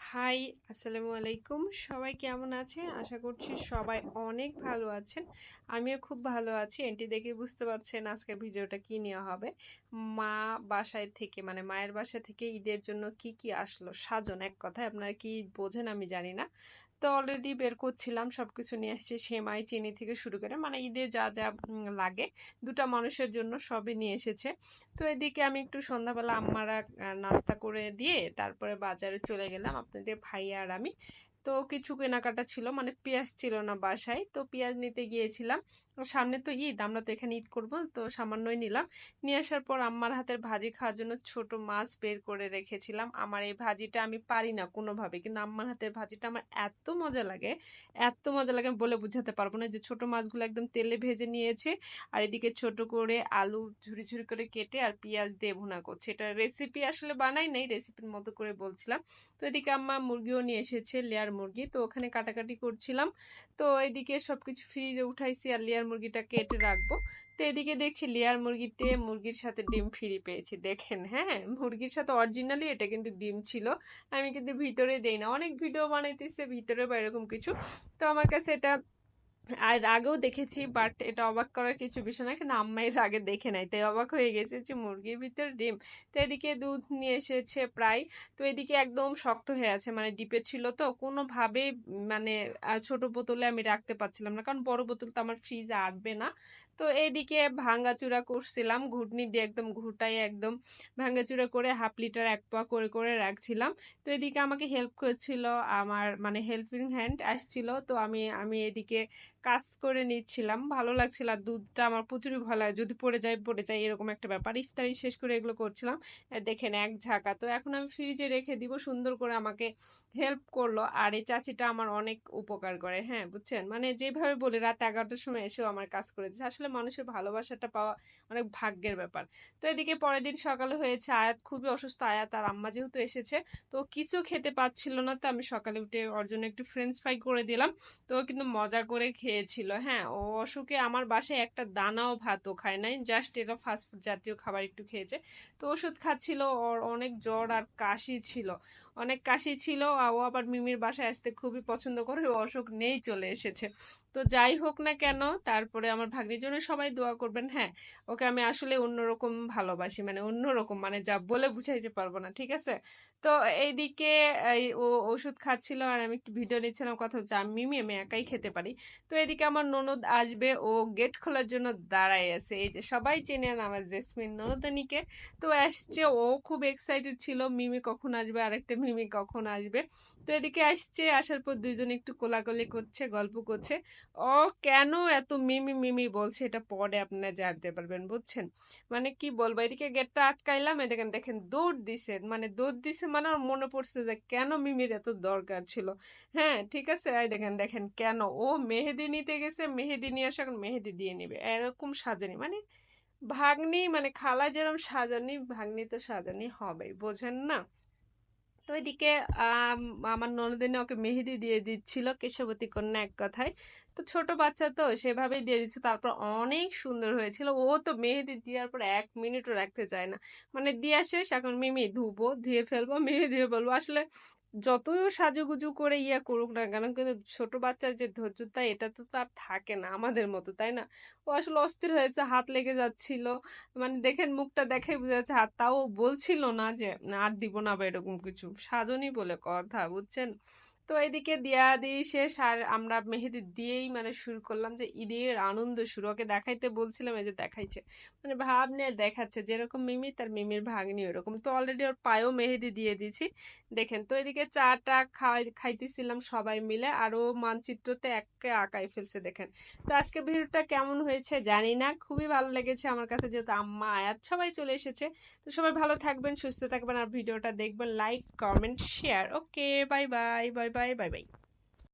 High, আসসালামু আলাইকুম। সবাই কেমন আছেন? আশা করছি সবাই অনেক ভালো আছেন। আমিও খুব ভালো আছি। এন্টি দেখে বুঝতে পারছেন আজকে ভিডিওটা কি নেওয়া হবে। মা বাসায় থেকে মানে মায়ের বাসা থেকে ঈদের জন্য কি কি আসলো? সাজন, এক কথায় আপনারা কি বোঝেন আমি জানি না। তো অলরেডি বের করছিলাম সব কিছু নিয়ে আসছে সেমাই, চিনি থেকে শুরু করে মানে ঈদে যা যা লাগে, দুটা মানুষের জন্য সবই নিয়ে এসেছে। তো এদিকে আমি একটু সন্ধ্যাবেলা আম্মারা নাস্তা করে দিয়ে তারপরে বাজারে চলে গেলাম আপনাদের ভাইয়া আর আমি। তো কিছু কেনাকাটা ছিল মানে পেঁয়াজ ছিল না বাসায়, তো পেঁয়াজ নিতে গিয়েছিলাম। সামনে তো ঈদ, আমরা তো এখানে ঈদ করব। তো সামান্যই নিলাম। নিয়ে আসার পর আম্মার হাতের ভাজি খাওয়ার জন্য ছোট মাছ বের করে রেখেছিলাম। আমার এই ভাজিটা আমি পারি না কোনোভাবে, কিন্তু আম্মার হাতের ভাজিটা আমার এত মজা লাগে, এত মজা লাগে, আমি বলে বুঝাতে পারব না যে ছোট মাছগুলো একদম তেলে ভেজে নিয়েছে আর এদিকে ছোট করে আলু ঝুরি ঝুরি করে কেটে আর পেঁয়াজ দিয়ে ভুনা করছে। এটা রেসিপি আসলে বানাই নাই রেসিপির মতো করে বলছিলাম। তো এদিকে আম্মা মুরগিও নিয়ে এসেছে লেয়ার মুরগি। তো ওখানে কাটাকাটি করছিলাম। তো এদিকে সবকিছু ফ্রিজে উঠাইছি আর লেয়ার মুরগিটা কেটে রাখব। তো এদিকে দেখছি লেয়ার মুরগিতে মুরগির সাথে ডিম ফিরি পেয়েছি। দেখেন হ্যাঁ মুরগির সাথে অরিজিনালি এটা কিন্তু ডিম ছিল। আমি কিন্তু ভিতরে দেই না। অনেক ভিডিও বানাইতেছে, ভিতরে বা এরকম কিছু। তো আমার কাছে এটা আর আগেও দেখেছি বাট এটা অবাক করার কিছু বিষয় না, কিন্তু আম্মা এর আগে দেখে নাই, তাই অবাক হয়ে গেছে যে মুরগির ভিতর ডিম। তো এদিকে দুধ নিয়ে এসেছে প্রায়, তো এদিকে একদম শক্ত হয়ে আছে মানে ডিপে ছিল তো, কোনোভাবে মানে ছোট বোতলে আমি রাখতে পারছিলাম না, কারণ বড় বোতল তো আমার ফ্রিজে আটবে না। তো এইদিকে ভাঙ্গাচুরা করছিলাম, ঘুটনি দিয়ে একদম ঘুটাই একদম ভাঙ্গাচুরা করে হাফ লিটার এক পা করে করে রাখছিলাম। তো এদিকে আমাকে হেল্প করছিল, আমার মানে হেল্পিং হ্যান্ড আসছিল, তো আমি আমি এদিকে কাজ করে নিচ্ছিলাম, ভালো লাগছিল। আর দুধটা আমার প্রচুরই ভালো লাগে। যদি পড়ে যায় পড়ে যায়, এরকম একটা ব্যাপার। ইফতারি শেষ করে এগুলো করছিলাম। দেখেন এক ঝাঁকা। তো এখন আমি ফ্রিজে রেখে দিব, সুন্দর করে আমাকে হেল্প করল। আর এই চাচিটা আমার অনেক উপকার করে হ্যাঁ বুঝছেন? মানে যেভাবে বলি রাত এগারোটার সময় এসেও আমার কাজ করে দিচ্ছে আসলে মানুষের ভালোবাসাটা পাওয়া অনেক ভাগ্যের ব্যাপার। তো এদিকে পরের দিন সকালে হয়েছে আয়াত। খুবই অসুস্থ আয়াত। আর আম্মা যেহেতু এসেছে, তো কিছু খেতে পাচ্ছিল না। তো আমি সকালে উঠে ওর জন্য একটু ফ্রেঞ্চ ফ্রাই করে দিলাম। তো কিন্তু মজা করে খেয়েছিল। হ্যাঁ ও অসুখে আমার বাসায় একটা দানাও ভাতও খায় নাই জাস্ট এটা ফাস্টফুড জাতীয় খাবার একটু খেয়েছে। তো ওষুধ খাচ্ছিল, ওর অনেক জ্বর আর কাশি ছিল। অনেক কাশি ছিল ও আবার মিমির বাসায় আসতে খুবই পছন্দ করে, ও অসুখ নেই চলে এসেছে। তো যাই হোক না কেন, তারপরে আমার ভাগ্নির জন্য সবাই দোয়া করবেন হ্যাঁ ওকে আমি আসলে অন্যরকম ভালোবাসি মানে অন্যরকম মানে যা বলে বুঝাইতে পারব না, ঠিক আছে? তো এইদিকে, এই ও ওষুধ খাচ্ছিল, আর আমি একটু ভিডিও নিচ্ছিলাম কথা হচ্ছে, আমি মিমি, আমি একাই খেতে পারি। তো এদিকে আমার ননদ আসবে, ও গেট খোলার জন্য দাঁড়ায় আছে, এই যে সবাই চেনেন আমার জেসমিন ননদানিকে। তো আসছে, ও খুব এক্সাইটেড ছিল, মিমি কখন আসবে আর আরেকটা মিমি কখন আসবে? তো এদিকে আসছে, আসার পর দুইজন একটু কোলাকুলি করছে, গল্প করছে। ও কেন এত মিমি মিমি বলছে এটা পরে আপনারা জানতে পারবেন, বুঝছেন? মানে কি বলব, এদিকে গেটটা আটকাইলাম এ দেখেন দৌড় দিছে মানে দৌড় দিছে মানে আমার মনে পড়ছে যে কেন মিমির এত দরকার ছিল? হ্যাঁ ঠিক আছে, এই দেখেন দেখেন কেন? ও মেহেদি নিতে গেছে, মেহেদি নিয়ে আসে এখন মেহেদি দিয়ে নিবে, এরকম সাজানি মানে ভাগ্নি মানে খালা যেরকম সাজানি, ভাগ্নি তো সাজানি হবেই, বোঝেন না? তো এদিকে আমার ননদিনে ওকে মেহেদি দিয়ে দিচ্ছিল কেশবতী কন্যা এক কথায়। তো ছোট বাচ্চা তো, সেভাবেই দিয়ে দিচ্ছে। তারপর অনেক সুন্দর হয়েছিল। ও তো মেহেদি দেওয়ার পর এক মিনিটও রাখতে চায় না। মানে দিয়ে শেষ, এখন মিমি ধুবো, ধুয়ে ফেলব, মেহেদি দিয়ে বলব আসলে যতই সাজুগুজু করে ইয়া করুক না কেন, কিন্তু ছোট বাচ্চার যে ধৈর্য ধৈর্যতা, এটা তো তার থাকে না আমাদের মতো, তাই না? ও আসলে অস্থির হয়েছে, হাত লেগে যাচ্ছিল। মানে দেখেন, মুখটা দেখে বুঝে যাচ্ছে, আর তাও বলছিল না যে আর দিব না বা এরকম কিছু। সাজনই বলে কথা, বুঝছেন? তো এদিকে দিয়া দিই শেষ, আর আমরা মেহেদি দিয়েই মানে শুরু করলাম যে ঈদের আনন্দ শুরু। ওকে দেখাইতে বলছিলাম, এই যে দেখাইছে। মানে ভাব নিয়ে দেখাচ্ছে, যেরকম মিমি তার মিমির ভাগ্নি ওরকম। তো অলরেডি ওর পায়েও মেহেদি দিয়ে দিয়েছি, দেখেন। তো এদিকে চাটা খাই খাইতেছিলাম সবাই মিলে আরও মানচিত্রতে একে আঁকাই ফেলছে, দেখেন। তো আজকে ভিডিওটা কেমন হয়েছে জানি না, খুবই ভালো লেগেছে আমার কাছে, যেহেতু আম্মা, আয়াত সবাই চলে এসেছে। তো সবাই ভালো থাকবেন, সুস্থ থাকবেন, আর ভিডিওটা দেখবেন, like, comment, share. Okay, bye bye bye bye. Bye bye